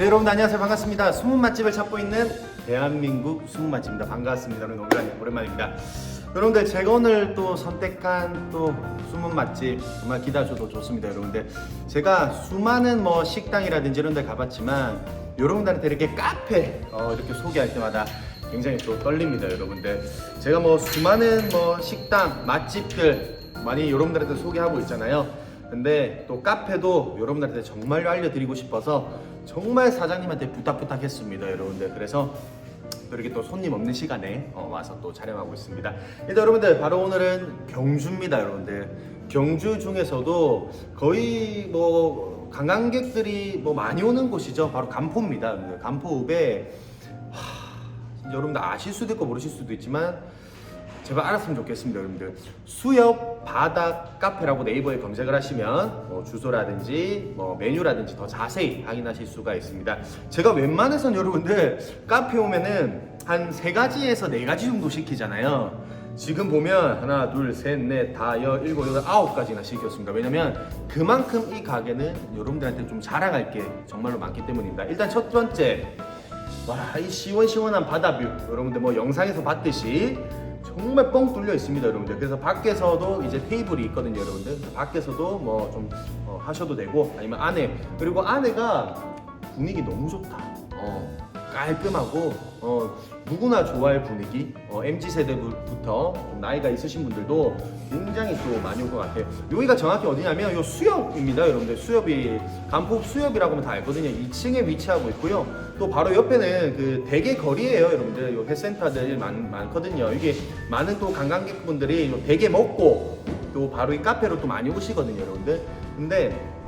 네 여러분 안녕하세요. 반갑습니다. 숨은 맛집을 찾고 있는 대한민국 숨은 맛집입니다. 반갑습니다. 여러분 오랜만이- 오랜만입니다. 여러분들 제가 오늘 또 선택한 또 숨은 맛집 정말 기대하셔도 좋습니다 여러분들. 제가 수많은 뭐 식당이라든지 이런 데 가봤지만 여러분들한테 이렇게 카페 어, 이렇게 소개할 때마다 굉장히 또 떨립니다 여러분들. 제가 뭐 수많은 뭐 식당 맛집들 많이 여러분들한테 소개하고 있잖아요 근데 또 카페도 여러분들한테 정말로 알려드리고 싶어서 정말 사장님한테 부탁 부탁했습니다 여러분들. 그래서 또 이렇게 또 손님 없는 시간에 어, 와서 또 촬영하고 있습니다. 일단 여러분들 바로 오늘은 경주입니다 여러분들. 경주 중에서도 거의 뭐 관광객들이 뭐 많이 오는 곳이죠. 바로 간포입니다 간포읍에 하, 여러분들 아실 수도 있고 모르실 수도 있지만 제발 알았으면 좋겠습니다, 여러분들. 수협 바닥 카페라고 네이버에 검색을 하시면 뭐 주소라든지 뭐 메뉴라든지 더 자세히 확인하실 수가 있습니다. 제가 웬만해선 여러분들 카페 오면은 한 세 가지에서 네 가지 정도 시키잖아요. 지금 보면 하나, 둘, 셋, 넷, 다, 여, 일곱, 여덟, 아홉 가지나 시켰습니다. 왜냐면 그만큼 이 가게는 여러분들한테 좀 자랑할 게 정말로 많기 때문입니다. 일단 첫 번째, 와, 이 시원시원한 바다뷰. 여러분들 뭐 영상에서 봤듯이 정말 뻥 뚫려 있습니다, 여러분들. 그래서 밖에서도 이제 테이블이 있거든요, 여러분들. 밖에서도 뭐 좀 하셔도 되고 아니면 안에 그리고 안에가 분위기 너무 좋다. 어, 깔끔하고 어, 누구나 좋아할 분위기. 어, mz 세대부터 좀 나이가 있으신 분들도 굉장히 또 많이 올 것 같아요. 여기가 정확히 어디냐면 요 수협입니다, 여러분들. 수협이 간포 수협이라고 하면 다 알거든요. 2층에 위치하고 있고요. 또 바로 옆에는 그 대게 거리예요, 여러분들. 요 회센터들 많, 많거든요. 이게 많은 또 관광객분들이 요 대게 먹고 또 바로 이 카페로 또 많이 오시거든요, 여러분들. 근데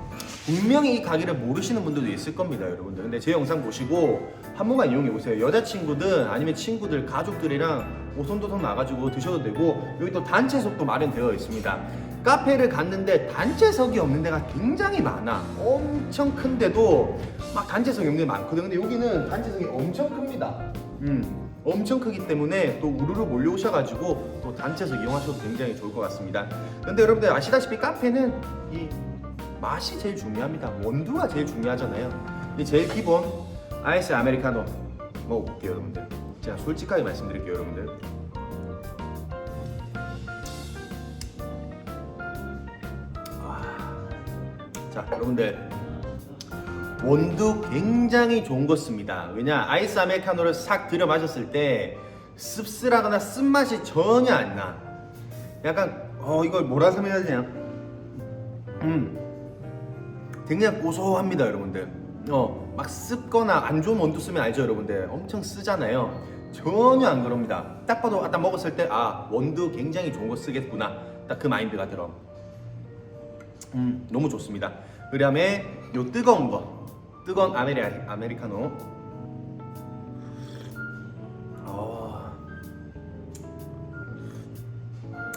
분명히 이 가게를 모르시는 분들도 있을 겁니다, 여러분들. 근데 제 영상 보시고 한 번만 이용해 보세요. 여자친구든 아니면 친구들, 가족들이랑 오손도손 나가지고 드셔도 되고 여기 또 단체석도 마련되어 있습니다. 카페를 갔는데 단체석이 없는 데가 굉장히 많아. 엄청 큰데도 막 단체석이 없는 데 많거든. 근데 여기는 단체석이 엄청 큽니다. 음, 엄청 크기 때문에 또 우르르 몰려오셔가지고 또 단체석 이용하셔도 굉장히 좋을 것 같습니다. 근데 여러분들 아시다시피 카페는 이 맛이 제일 중요합니다. 원두가 제일 중요하잖아요. 이 제일 기본 아이스 아메리카노 먹어볼게요, 여러분들. 제가 솔직하게 말씀드릴게요, 여러분들. 와. 자, 여러분들 원두 굉장히 좋은 거 씁니다. 왜냐 아이스 아메리카노를 싹 들여 마셨을 때 씁쓸하거나 쓴맛이 전혀 안 나. 약간 어 이걸 뭐라 설명해야 되냐? 음, 굉장히 고소합니다, 여러분들. 어 막 습거나 안 좋은 원두 쓰면 알죠, 여러분들. 엄청 쓰잖아요. 전혀 안 그럽니다. 딱 봐도 아까 먹었을 때 아 원두 굉장히 좋은 거 쓰겠구나. 딱 그 마인드가 들어. 음, 너무 좋습니다. 그 다음에 요 뜨거운 거, 뜨거운 아메리 아메리카노. 어,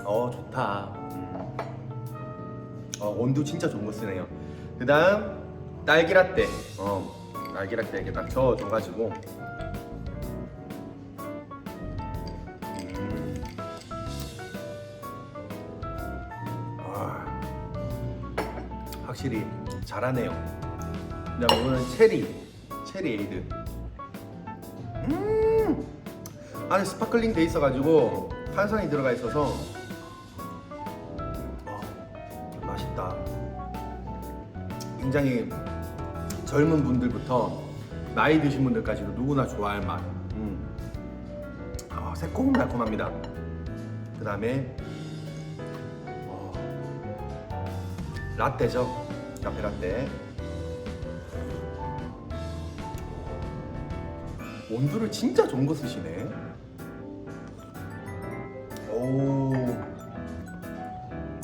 어 좋다. 음. 어, 원두 진짜 좋은 거 쓰네요. 그 다음 딸기 라떼. 어, 딸기 라떼 이렇게 딱 저어줘가지고. 음. 아. 확실히 잘하네요. 그 다음 이거는 체리, 체리 에이드. 음, 안에 스파클링 돼 있어가지고 탄산이 들어가 있어서 어, 맛있다. 굉장히 젊은 분들부터 나이 드신 분들까지도 누구나 좋아할 맛. 음. 아, 새콤달콤합니다. 그 다음에 어, 라떼죠. 카페 라떼. 원두를 진짜 좋은 거 쓰시네. 오.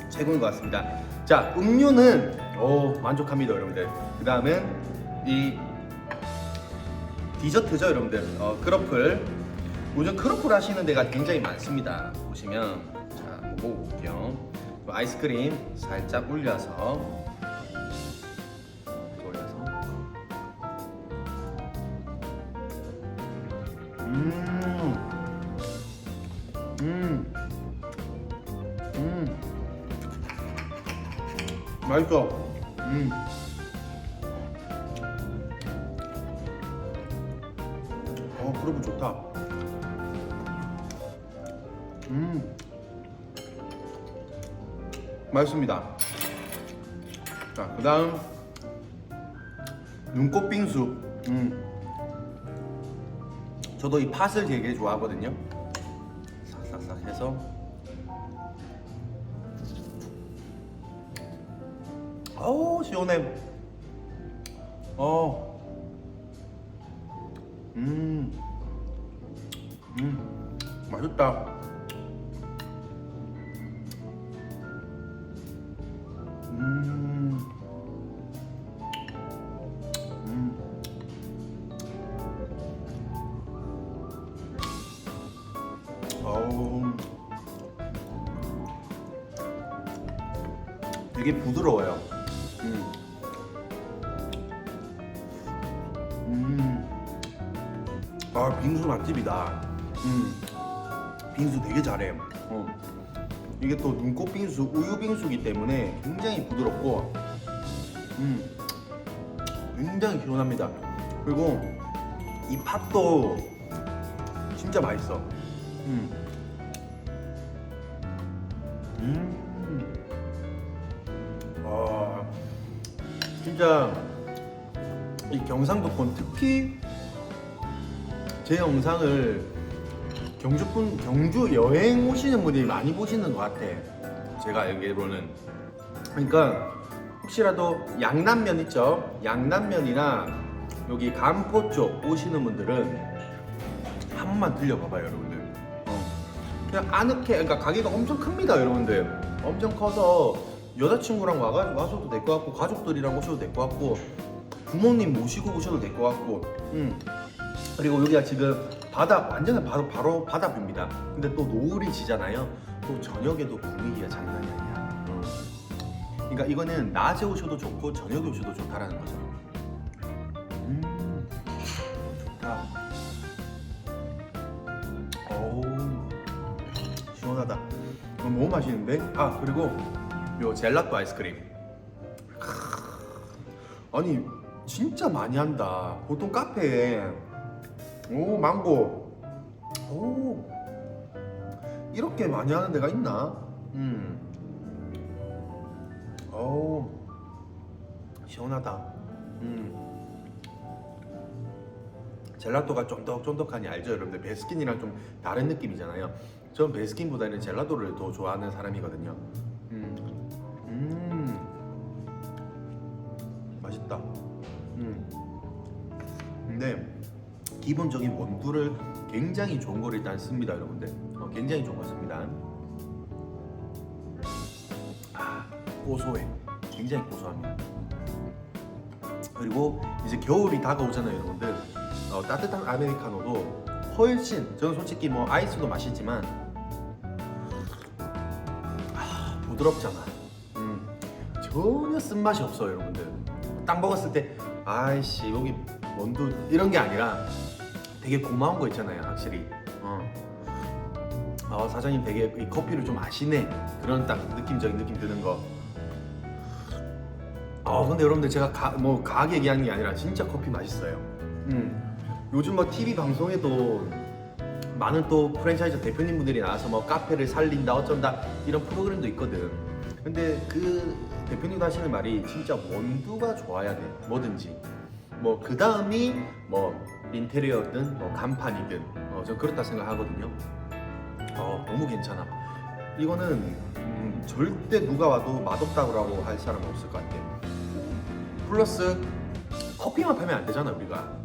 최고인 것 같습니다. 자, 음료는 오, 만족합니다, 여러분들. 그 다음은 이 디저트죠, 여러분들. 어, 크로플. 요즘 크로플 하시는 데가 굉장히 많습니다. 보시면 자, 먹어볼게요. 아이스크림 살짝 올려서 올려서 음, 음, 음, 맛있어. 음. 여러분 좋다. 음, 맛있습니다. 자, 그 다음 눈꽃 빙수. 음, 저도 이 팥을 되게 좋아하거든요. 싹싹싹 해서. 어우 시원해. 어. 음. 음. 맛있다. 음. 음. 어우. 되게 부드러워요. 아, 빙수 맛집이다. 음. 빙수 되게 잘해. 어. 이게 또 눈꽃 빙수, 우유 빙수기 때문에 굉장히 부드럽고, 음. 굉장히 시원합니다. 그리고 이 팥도 진짜 맛있어. 음. 음. 아, 진짜 이 경상도권 특히 제 영상을 경주분 경주 여행 오시는 분들이 많이 보시는 것 같아. 제가 알기로는 그러니까 혹시라도 양남면 있죠? 양남면이나 여기 간포 쪽 오시는 분들은 한 번만 들려봐봐요, 여러분들. 어. 그냥 아늑해, 그러니까 가게가 엄청 큽니다, 여러분들. 엄청 커서 여자친구랑 와가 와서도 될 것 같고 가족들이랑 오셔도 될 것 같고 부모님 모시고 오셔도 될 것 같고. 음. 그리고 여기가 지금 바다 완전히 바로 바로 바다뷰입니다. 근데 또 노을이 지잖아요. 또 저녁에도 분위기가 장난이 아니야. 어. 그러니까 이거는 낮에 오셔도 좋고 저녁에 오셔도 좋다라는 거죠. 음, 좋다. 어우, 시원하다. 어, 너무 맛있는데? 아 그리고 요 젤라또 아이스크림. 크, 아니 진짜 많이 한다. 보통 카페에 오 망고 오 이렇게 많이 하는 데가 있나? 음. 오 시원하다. 음. 젤라또가 쫀득쫀득하니 알죠 여러분들 베스킨이랑 좀 다른 느낌이잖아요 전 베스킨보다는 젤라또를 더 좋아하는 사람이거든요 기본적인 원두를 굉장히 좋은 걸 일단 씁니다 여러분들. 어, 굉장히 좋은 거 씁니다. 아, 고소해. 굉장히 고소합니다. 그리고 이제 겨울이 다가오잖아요 여러분들. 어, 따뜻한 아메리카노도 훨씬 저는 솔직히 뭐 아이스도 맛있지만 아, 부드럽잖아. 음, 전혀 쓴맛이 없어요 여러분들. 딱 먹었을 때 아이씨 여기 원두 이런 게 아니라 되게 고마운 거 있잖아요 확실히 어. 어, 사장님 되게 이 커피를 좀 아시네 그런 딱 느낌적인 느낌 드는 거아 근데 여러분들 제가 가, 뭐 가게 얘기하는 게 아니라 진짜 커피 맛있어요. 음. 요즘 뭐 TV 방송에도 많은 또 프랜차이즈 대표님분들이 나와서 뭐 카페를 살린다 어쩐다 이런 프로그램도 있거든. 근데 그 대표님도 하시는 말이 진짜 원두가 좋아야 돼. 뭐든지. 뭐 그 다음이 뭐 인테리어든 뭐 간판이든 어, 저 그렇다 생각하거든요. 어 너무 괜찮아. 이거는 음, 절대 누가 와도 맛없다고 할 사람은 없을 것 같아. 플러스 커피만 파면 안 되잖아 우리가.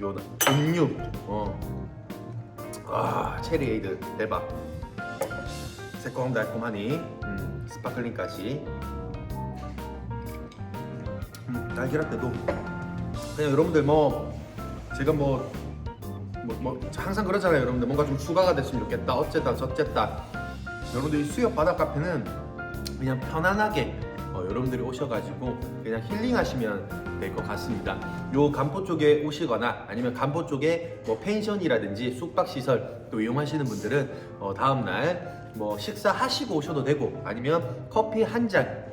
요 음료. 어. 아 체리 에이드 대박. 새콤달콤하니 음, 스파클링까지. 음, 딸기라떼도 그냥 여러분들 뭐 제가 뭐 뭐, 뭐 항상 그러잖아요 여러분들. 뭔가 좀 추가가 됐으면 좋겠다. 어쨌다 저쨌다. 여러분들 이 수협 바다 카페는 그냥 편안하게 어, 여러분들이 오셔가지고 그냥 힐링하시면 될 것 같습니다. 요 간포 쪽에 오시거나 아니면 간포 쪽에 뭐 펜션이라든지 숙박 시설 또 이용하시는 분들은 어, 다음날 뭐 식사하시고 오셔도 되고 아니면 커피 한 잔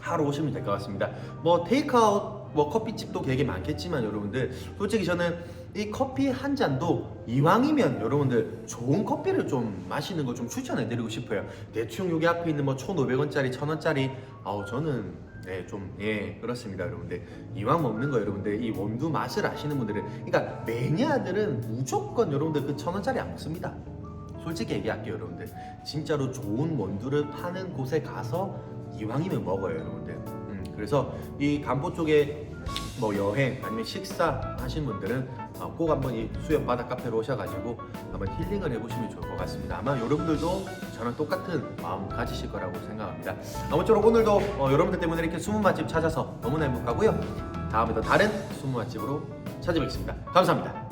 하러 오시면 될 것 같습니다. 뭐 테이크아웃 뭐 커피집도 되게 많겠지만 여러분들 솔직히 저는 이 커피 한 잔도 이왕이면 여러분들 좋은 커피를 좀 마시는 거 좀 추천해 드리고 싶어요. 대충 여기 앞에 있는 뭐 1,500원짜리, 1,000원짜리, 아우 저는 네, 좀, 예, 그렇습니다, 여러분들. 이왕 먹는 거, 여러분들, 이 원두 맛을 아시는 분들은, 그러니까, 매니아들은 무조건 여러분들 그 천 원짜리 안 먹습니다. 솔직히 얘기할게요, 여러분들. 진짜로 좋은 원두를 파는 곳에 가서 이왕이면 먹어요, 여러분들. 음, 그래서 이 간포 쪽에 뭐 여행 아니면 식사 하신 분들은 어, 꼭 한번 이 수영 바다 카페로 오셔가지고 한번 힐링을 해보시면 좋을 것 같습니다. 아마 여러분들도 저랑 똑같은 마음 가지실 거라고 생각합니다. 아무쪼록 오늘도 어, 여러분들 때문에 이렇게 숨은 맛집 찾아서 너무나 행복하고요. 다음에 더 다른 숨은 맛집으로 찾아뵙겠습니다. 감사합니다.